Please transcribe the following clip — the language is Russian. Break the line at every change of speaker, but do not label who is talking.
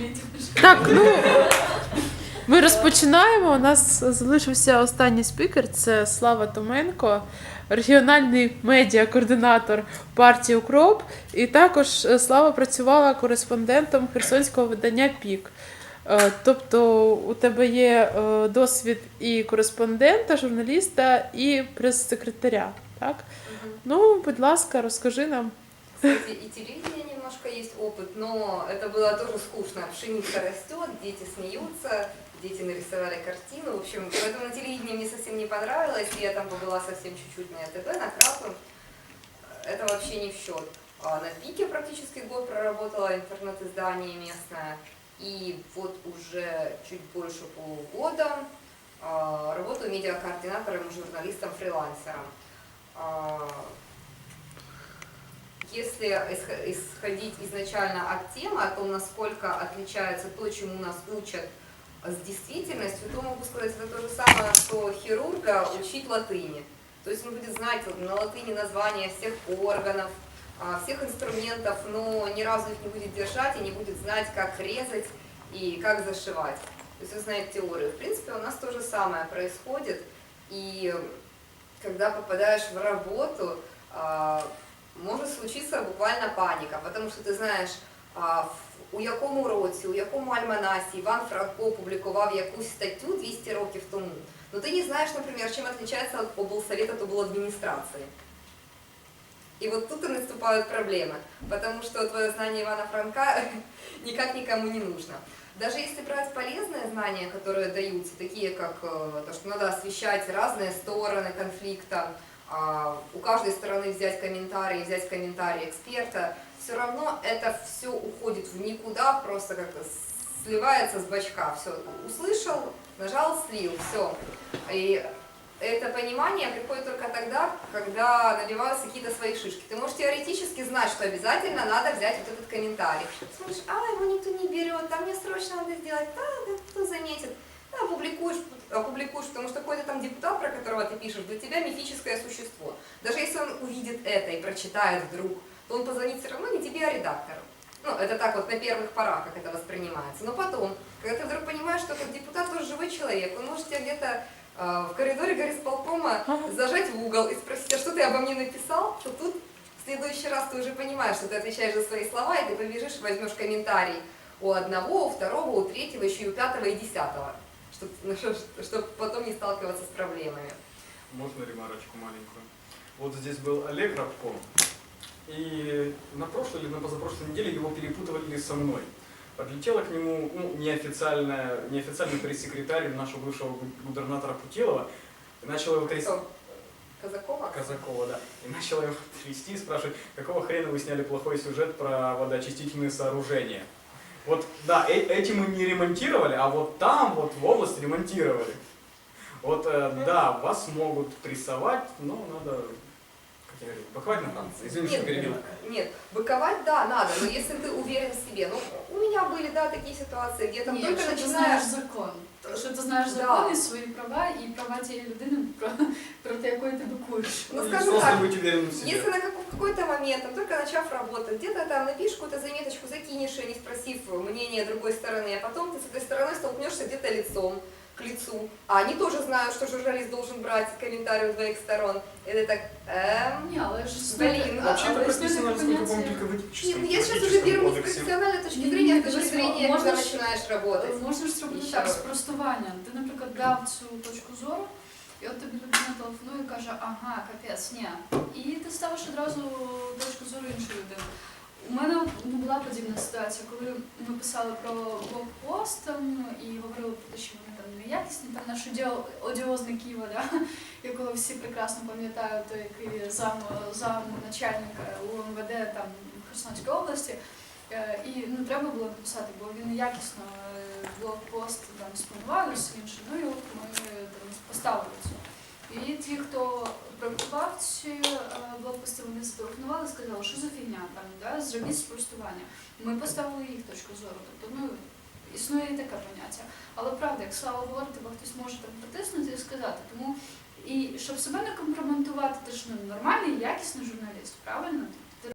летишь.
Так, ну ми розпочинаємо. У нас залишився останній спікер. Це Слава Томенко, регіональний медіа-координатор партії Укроп. І також е, Слава працювала кореспондентом херсонського видання Пік. Е, Тобто у тебе є е, досвід і кореспондента, журналіста, і прес-секретаря. Так? Ну, будь ласка, розкажи нам.
Кстати, и телевидение немножко есть опыт, но это было тоже скучно. Пшеница растет, дети смеются, дети нарисовали картину. В общем, поэтому на телевидении мне совсем не понравилось. Я там побыла совсем чуть-чуть на РТБ, на Красном. Это вообще не в счет. А на Пике практически год проработала интернет-издание местное. И вот уже чуть больше полугода а, работаю медиакоординатором и журналистом-фрилансером. Если исхо- исходить изначально от темы, о том, насколько отличается то, чему нас учат с действительностью, то могу сказать, это то же самое, что хирурга учить латыни. То есть он будет знать на латыни названия всех органов, а, всех инструментов, но ни разу их не будет держать и не будет знать, как резать и как зашивать. То есть он знает теорию. В принципе, у нас то же самое происходит. И когда попадаешь в работу, а, може случитися буквально паніка, тому що ти знаєш, а, в- у якому році, у якому альманасі Іван Франко публікував якусь статтю 200 років тому. Ну ти не знаєш, наприклад, чим відрізняється облсовет от обладміністрації. И вот тут и наступают проблемы, потому что твое знание Ивана Франка никак никому не нужно. Даже если брать полезные знания, которые даются, такие как э, то, что надо освещать разные стороны конфликта, а, у каждой стороны взять комментарий, взять комментарий эксперта, все равно это все уходит в никуда, просто как сливается с бачка. Все, услышал, нажал, слил, все. И это понимание приходит только тогда, когда набиваются какие-то свои шишки. Ты можешь теоретически знать, что обязательно надо взять вот этот комментарий. Смотришь, а, его никто не берет, там мне срочно надо сделать, да, да, кто заметит. Да, опубликуешь, опубликуешь, потому что какой-то там депутат, про которого ты пишешь, для тебя мифическое существо. Даже если он увидит это и прочитает вдруг, то он позвонит все равно не тебе, а редактору. Ну, это так вот на первых порах, как это воспринимается. Но потом, когда ты вдруг понимаешь, что этот депутат тоже живой человек, он может тебя где-то э, в коридоре горисполкома зажать в угол и спросить, а что ты обо мне написал, что тут в следующий раз ты уже понимаешь, что ты отвечаешь за свои слова, и ты побежишь, возьмешь комментарий у одного, у второго, у третьего, еще и у пятого и десятого, чтобы потом не сталкиваться с проблемами.
Можно ремарочку маленькую? Вот здесь был Олег Рабко, и на прошлой или на позапрошлой неделе его перепутывали со мной. Подлетела к нему ну, неофициальная, неофициальный пресс-секретарь нашего бывшего губернатора Путилова и начала его трясти.
Казакова?
Казакова, да. И начала его трясти и спрашивать, какого хрена вы сняли плохой сюжет про водоочистительные сооружения. Вот, да, э- эти мы не ремонтировали, а вот там, вот в области ремонтировали. Вот, э, да, вас могут прессовать, но надо, как я говорю, буквально там, извините, что перебил.
Нет, быковать, да, надо, но если ты уверен в себе. Ну, у меня были, да, такие ситуации, где там
Ні,
только
якщо ти
начинаешь...
знаєш закон. Якщо ти знаєш
Да.
закон і свої права, і права тієї людини, про, проти якої ти бикуєш.
Ну,
И
скажем
просто
так,
быть уверенным в себе.
Если на как- какой-то момент, там, только начав работать, где-то там напишешь какую-то заметочку, закинешь ее, не спросив мнения другой стороны, а потом ты с этой стороной столкнешься где-то лицом к лицу, а они тоже знают, что журналист должен брать комментарии у двоих сторон. И ты так, эм...
Ні, але ж
Блін,
існує-
Вообще это
але
прописано,
існує
насколько
поняття-
помню, только в
Нет,
этическом,
ну я сейчас уже
этическом
беру не с
кодексе.
профессиональной точки
Не,
зрения,
не,
а с точки
дивись,
зрения,
можно
когда
ж-
начинаешь работать.
Можна ж зробити
І
так
що?
спростування. Ти, наприклад, брав цю точку зору, і от тобі людина телефонує і каже, ага, капець, ні. І ти ставиш одразу була подібна ситуація, коли ми писали про блокпост там, і говорили про те, що вони там неякісні. Там наш одіо- одіозний Києва, да, якого всі прекрасно пам'ятають, який зам, зам начальника УМВД там Херсонської області. Е, І ну, треба було написати, бо він якісно е, блокпост там спланував все інше. Ну і от ми там поставили це. І ті, хто проектував ці е, вони зателефонували, сказали, що за фігня там, да? зробіть спростування. Ми поставили їх точку зору. Тобто, ну, існує і таке поняття. Але правда, як Слава говорить, бо хтось може там притиснути і сказати. Тому і щоб себе не компрометувати, ти ж ну, нормальний, якісний журналіст, правильно?